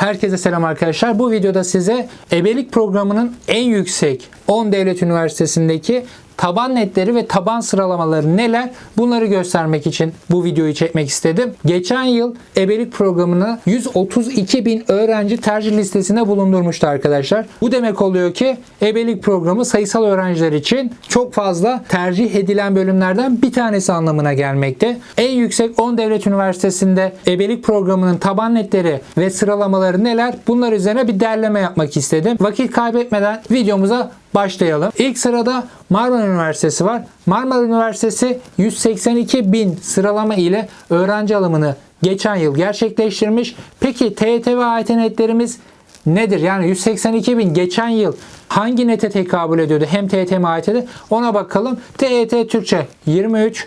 Herkese selam arkadaşlar. Bu videoda size ebelik programının en yüksek 10 devlet üniversitesindeki taban netleri ve taban sıralamaları neler bunları göstermek için bu videoyu çekmek istedim. Geçen yıl ebelik programını 132 bin öğrenci tercih listesine bulundurmuştu arkadaşlar. Bu demek oluyor ki ebelik programı sayısal öğrenciler için çok fazla tercih edilen bölümlerden bir tanesi anlamına gelmekte. En yüksek 10 devlet üniversitesinde ebelik programının taban netleri ve sıralamaları neler bunlar üzerine bir derleme yapmak istedim. Vakit kaybetmeden videomuza başlayalım. İlk sırada Marmara Üniversitesi var. Marmara Üniversitesi 182 bin sıralama ile öğrenci alımını geçen yıl gerçekleştirmiş. Peki TYT ve AYT netlerimiz nedir? Yani 182 bin geçen yıl hangi nete tekabül ediyordu? Hem TYT hem AYT'de ona bakalım. TYT Türkçe 23,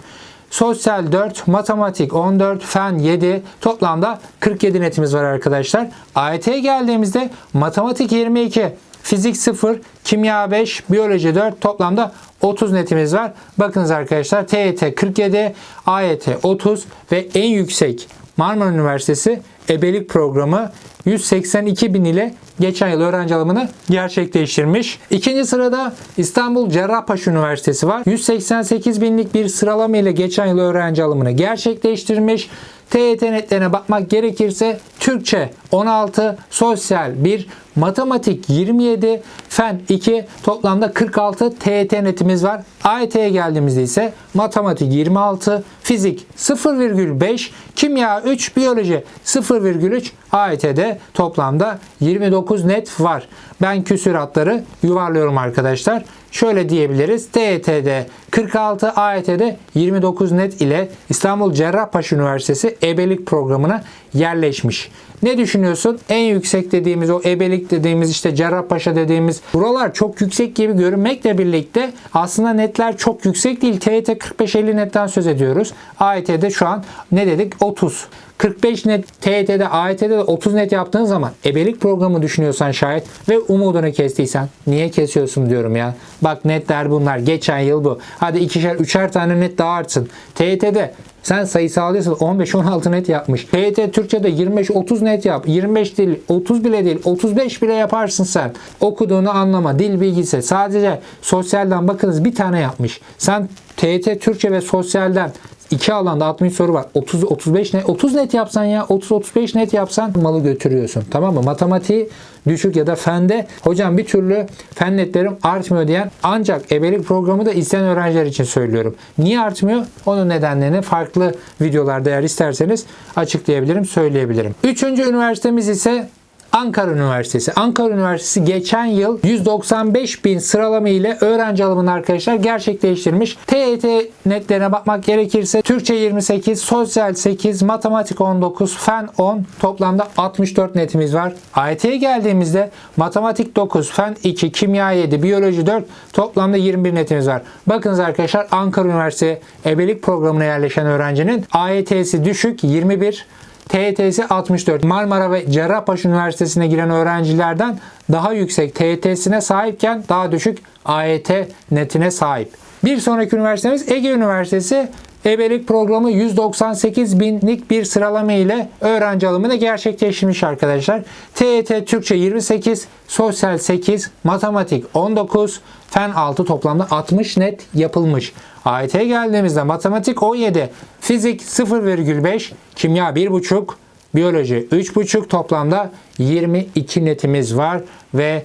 Sosyal 4, matematik 14, fen 7, toplamda 47 netimiz var arkadaşlar. AYT'ye geldiğimizde matematik 22, fizik 0, kimya 5, biyoloji 4, toplamda 30 netimiz var. Bakınız arkadaşlar TYT 47, AYT 30 ve en yüksek Marmara Üniversitesi ebelik programı 182 bin ile geçen yıl öğrenci alımını gerçekleştirmiş. İkinci sırada İstanbul Cerrahpaşa Üniversitesi var. 188 binlik bir sıralama ile geçen yıl öğrenci alımını gerçekleştirmiş. TYT netlerine bakmak gerekirse Türkçe 16, Sosyal 1, Matematik 27, Fen 2, toplamda 46 TYT netimiz var. AYT'ye geldiğimizde ise Matematik 26, Fizik 0,5, Kimya 3, Biyoloji 0,3, AYT'de toplamda 29 net var. Ben küsuratları yuvarlıyorum arkadaşlar. Şöyle diyebiliriz. TYT'de 46, AYT'de 29 net ile İstanbul Cerrahpaşa Üniversitesi ebelik programına yerleşmiş. Ne düşünüyorsun? En yüksek dediğimiz o ebelik dediğimiz işte Cerrahpaşa dediğimiz buralar çok yüksek gibi görünmekle birlikte aslında netler çok yüksek değil. TYT 45-50 netten söz ediyoruz. AYT'de şu an ne dedik? 30. 45 net TYT'de, AYT'de de 30 net yaptığın zaman ebelik programı düşünüyorsan şayet ve umudunu kestiysen niye kesiyorsun diyorum ya. Bak netler bunlar. Geçen yıl bu. Hadi ikişer, üçer tane net daha artsın. TYT'de sen sayısalcısın 15-16 net yapmış. TYT Türkçe'de 25-30 net yap. 25 değil, 30 bile değil, 35 bile yaparsın sen. Okuduğunu anlama, dil bilgisi. Sadece sosyalden bakınız bir tane yapmış. Sen TYT Türkçe ve sosyalden iki alanda 60 soru var. 30 35 net 30 net yapsan ya 30 35 net yapsan malı götürüyorsun. Tamam mı? Matematiği düşük ya da fende hocam bir türlü fen netlerim artmıyor diyen ancak ebelik programı da isteyen öğrenciler için söylüyorum. Niye artmıyor? Onun nedenlerini farklı videolarda eğer isterseniz açıklayabilirim, söyleyebilirim. Üçüncü üniversitemiz ise Ankara Üniversitesi. Ankara Üniversitesi geçen yıl 195 bin sıralama ile öğrenci alımını arkadaşlar gerçekleştirmiş. TYT netlerine bakmak gerekirse Türkçe 28, Sosyal 8, Matematik 19, Fen 10 toplamda 64 netimiz var. AYT'ye geldiğimizde Matematik 9, Fen 2, Kimya 7, Biyoloji 4 toplamda 21 netimiz var. Bakınız arkadaşlar Ankara Üniversitesi ebelik programına yerleşen öğrencinin AYT'si düşük 21, TYT'si 64. Marmara ve Cerrahpaşa Üniversitesi'ne giren öğrencilerden daha yüksek TYT'sine sahipken daha düşük AYT netine sahip. Bir sonraki üniversitemiz Ege Üniversitesi ebelik programı 198 binlik bir sıralama ile öğrenci alımını gerçekleştirmiş arkadaşlar. TYT Türkçe 28, Sosyal 8, Matematik 19, Fen 6 toplamda 60 net yapılmış. AYT'ye geldiğimizde matematik 17, fizik 0,5, kimya 1,5, biyoloji 3,5 toplamda 22 netimiz var ve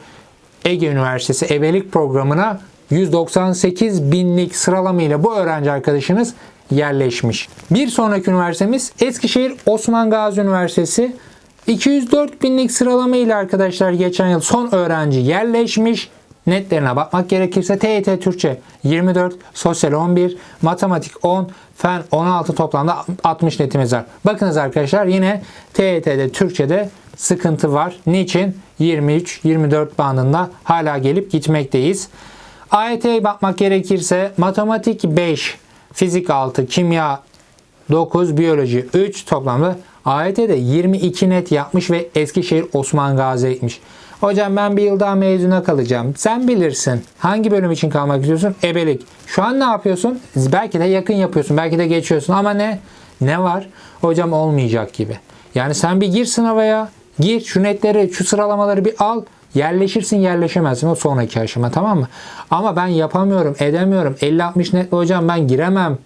Ege Üniversitesi ebelik programına 198 binlik sıralama ile bu öğrenci arkadaşınız yerleşmiş. Bir sonraki üniversitemiz Eskişehir Osman Gazi Üniversitesi. 204 binlik sıralama arkadaşlar geçen yıl son öğrenci yerleşmiş. Netlerine bakmak gerekirse TYT Türkçe 24, Sosyal 11, Matematik 10, Fen 16 toplamda 60 netimiz var. Bakınız arkadaşlar yine TYT'de Türkçe'de sıkıntı var. Niçin? 23-24 bandında hala gelip gitmekteyiz. AYT'ye bakmak gerekirse matematik 5, fizik 6, kimya 9, biyoloji 3 toplamda AYT'de 22 net yapmış ve Eskişehir Osman Gazi'ye gitmiş. Hocam ben bir yıl daha mezuna kalacağım. Sen bilirsin. Hangi bölüm için kalmak istiyorsun? Ebelik. Şu an ne yapıyorsun? Belki de yakın yapıyorsun. Belki de geçiyorsun. Ama ne? Ne var? Hocam olmayacak gibi. Yani sen bir gir sınava ya. Gir şu netleri, şu sıralamaları bir al. Yerleşirsin yerleşemezsin o sonraki aşama tamam mı? Ama ben yapamıyorum, edemiyorum. 50-60 net hocam ben giremem.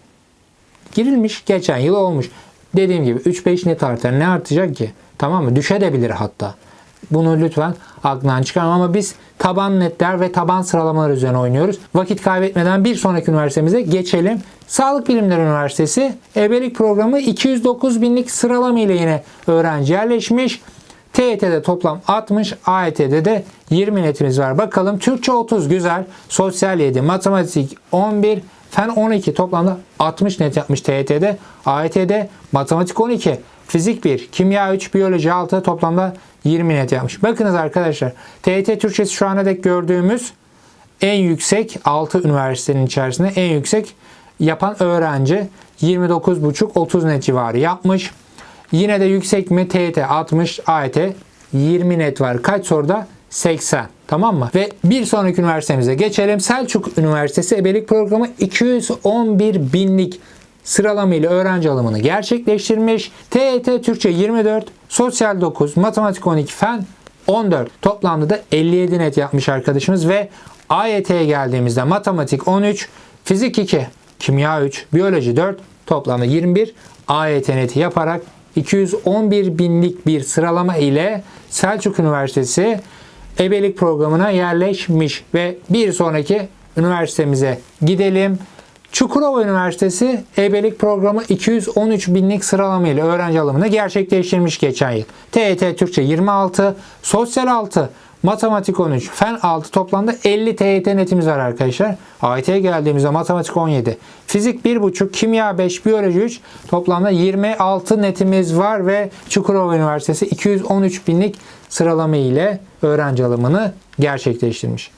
Girilmiş geçen yıl olmuş. Dediğim gibi 3-5 net artar. Ne artacak ki? Tamam mı? Düşebilir hatta. Bunu lütfen aklından çıkarma ama biz taban netler ve taban sıralamalar üzerine oynuyoruz. Vakit kaybetmeden bir sonraki üniversitemize geçelim. Sağlık Bilimleri Üniversitesi ebelik programı 209 binlik sıralama ile yine öğrenci yerleşmiş. TYT'de toplam 60, AYT'de de 20 netimiz var. Bakalım Türkçe 30 güzel, sosyal 7, matematik 11, fen 12 toplamda 60 net yapmış TYT'de. AYT'de matematik 12, fizik 1, kimya 3, biyoloji 6 toplamda 20 net yapmış. Bakınız arkadaşlar TYT Türkçesi şu ana dek gördüğümüz en yüksek 6 üniversitenin içerisinde en yüksek yapan öğrenci 29,5-30 net civarı yapmış. Yine de yüksek mi? TYT 60, AYT 20 net var. Kaç soruda? 80. Tamam mı? Ve bir sonraki üniversitemize geçelim. Selçuk Üniversitesi ebelik programı 211 binlik sıralama ile öğrenci alımını gerçekleştirmiş. TYT Türkçe 24, Sosyal 9, Matematik 12, Fen 14. Toplamda da 57 net yapmış arkadaşımız ve AYT'ye geldiğimizde Matematik 13, Fizik 2, Kimya 3, Biyoloji 4, toplamda 21 AYT neti yaparak 211 binlik bir sıralama ile Selçuk Üniversitesi ebelik programına yerleşmiş ve bir sonraki üniversitemize gidelim. Çukurova Üniversitesi ebelik programı 213 binlik sıralama ile öğrenci alımını gerçekleştirmiş geçen yıl. TET Türkçe 26, Sosyal 6, Matematik 13, Fen 6 toplamda 50 TYT netimiz var arkadaşlar. AYT'ye geldiğimizde matematik 17, fizik 1,5, kimya 5, biyoloji 3 toplamda 26 netimiz var ve Çukurova Üniversitesi 213 binlik sıralama ile öğrenci alımını gerçekleştirmiş.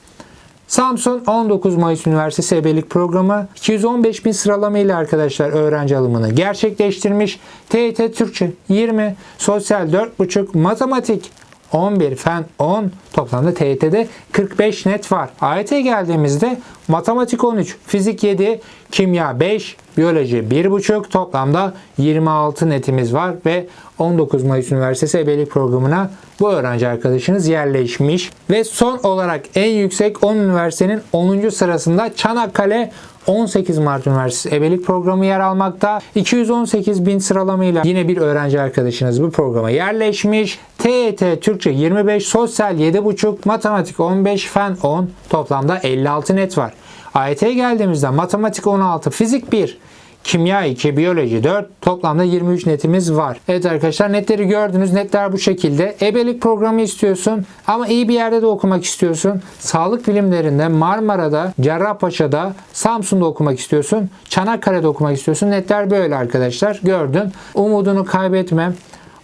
Samsun 19 Mayıs Üniversitesi ebelik programı 215 bin sıralama ile arkadaşlar öğrenci alımını gerçekleştirmiş. TYT Türkçe 20, Sosyal 4,5, Matematik 11, Fen 10, toplamda TYT'de 45 net var. AYT'ye geldiğimizde Matematik 13, Fizik 7, Kimya 5, Biyoloji 1,5 toplamda 26 netimiz var ve 19 Mayıs Üniversitesi ebelik programına bu öğrenci arkadaşınız yerleşmiş. Ve son olarak en yüksek 10 üniversitenin 10. sırasında Çanakkale 18 Mart Üniversitesi ebelik programı yer almakta. 218 bin sıralamayla yine bir öğrenci arkadaşınız bu programa yerleşmiş. TET Türkçe 25, Sosyal 7,5, Matematik 15, Fen 10 toplamda 56 net var. AYT'ye geldiğimizde matematik 16, fizik 1, kimya 2, biyoloji 4, toplamda 23 netimiz var. Evet arkadaşlar netleri gördünüz. Netler bu şekilde. Ebelik programı istiyorsun ama iyi bir yerde de okumak istiyorsun. Sağlık bilimlerinde Marmara'da, Cerrahpaşa'da, Samsun'da okumak istiyorsun. Çanakkale'de okumak istiyorsun. Netler böyle arkadaşlar. Gördün. Umudunu kaybetme.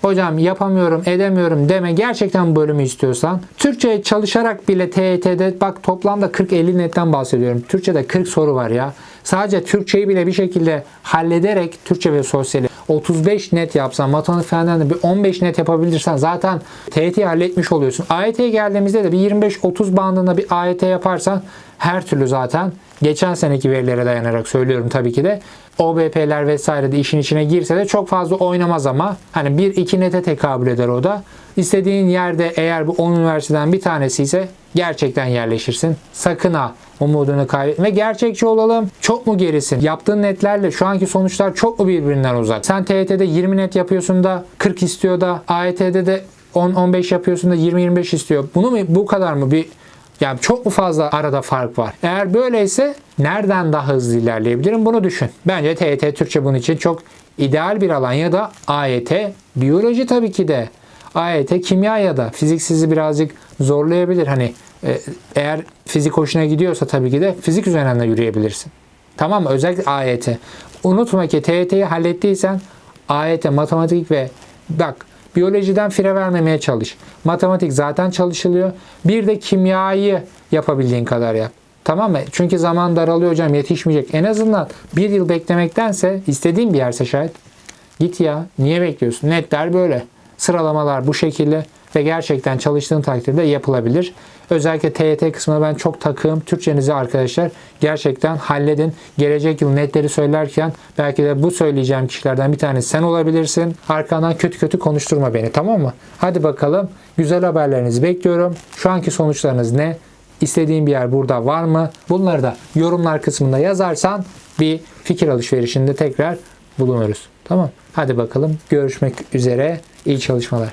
Hocam yapamıyorum, edemiyorum deme. Gerçekten bu bölümü istiyorsan. Türkçe çalışarak bile TYT'de bak toplamda 40-50 netten bahsediyorum. Türkçe'de 40 soru var ya. Sadece Türkçeyi bile bir şekilde hallederek Türkçe ve sosyali 35 net yapsan, matematik fenden de bir 15 net yapabilirsen zaten TYT'yi halletmiş oluyorsun. AYT'ye geldiğimizde de bir 25-30 bandında bir AYT yaparsan her türlü zaten geçen seneki verilere dayanarak söylüyorum tabii ki de OBP'ler vesaire de işin içine girse de çok fazla oynamaz ama hani 1-2 nete tekabül eder o da. İstediğin yerde eğer bu 10 üniversiteden bir tanesi ise gerçekten yerleşirsin. Sakın ha umudunu kaybetme. Gerçekçi olalım. Çok mu gerisin? Yaptığın netlerle şu anki sonuçlar çok mu birbirinden uzak? Sen TYT'de 20 net yapıyorsun da 40 istiyor da AYT'de de 10-15 yapıyorsun da 20-25 istiyor. Bunu mu bu kadar mı bir yani çok mu fazla arada fark var? Eğer böyleyse nereden daha hızlı ilerleyebilirim bunu düşün. Bence TYT Türkçe bunun için çok ideal bir alan ya da AYT biyoloji tabii ki de. AYT kimya ya da fizik sizi birazcık zorlayabilir. Hani e, eğer fizik hoşuna gidiyorsa tabii ki de fizik üzerinden de yürüyebilirsin. Tamam mı? Özellikle AYT. Unutma ki TYT'yi hallettiysen AYT, matematik ve bak biyolojiden fire vermemeye çalış. Matematik zaten çalışılıyor. Bir de kimyayı yapabildiğin kadar yap. Tamam mı? Çünkü zaman daralıyor hocam yetişmeyecek. En azından bir yıl beklemektense istediğin bir yerse şayet git ya. Niye bekliyorsun? Netler böyle. Sıralamalar bu şekilde ve gerçekten çalıştığın takdirde yapılabilir. Özellikle TYT kısmına ben çok takığım. Türkçenizi arkadaşlar gerçekten halledin. Gelecek yıl netleri söylerken belki de bu söyleyeceğim kişilerden bir tanesi sen olabilirsin. Arkandan kötü kötü konuşturma beni tamam mı? Hadi bakalım. Güzel haberlerinizi bekliyorum. Şu anki sonuçlarınız ne? İstediğin bir yer burada var mı? Bunları da yorumlar kısmında yazarsan bir fikir alışverişinde tekrar bulunuruz. Tamam. Hadi bakalım. Görüşmek üzere. İyi çalışmalar.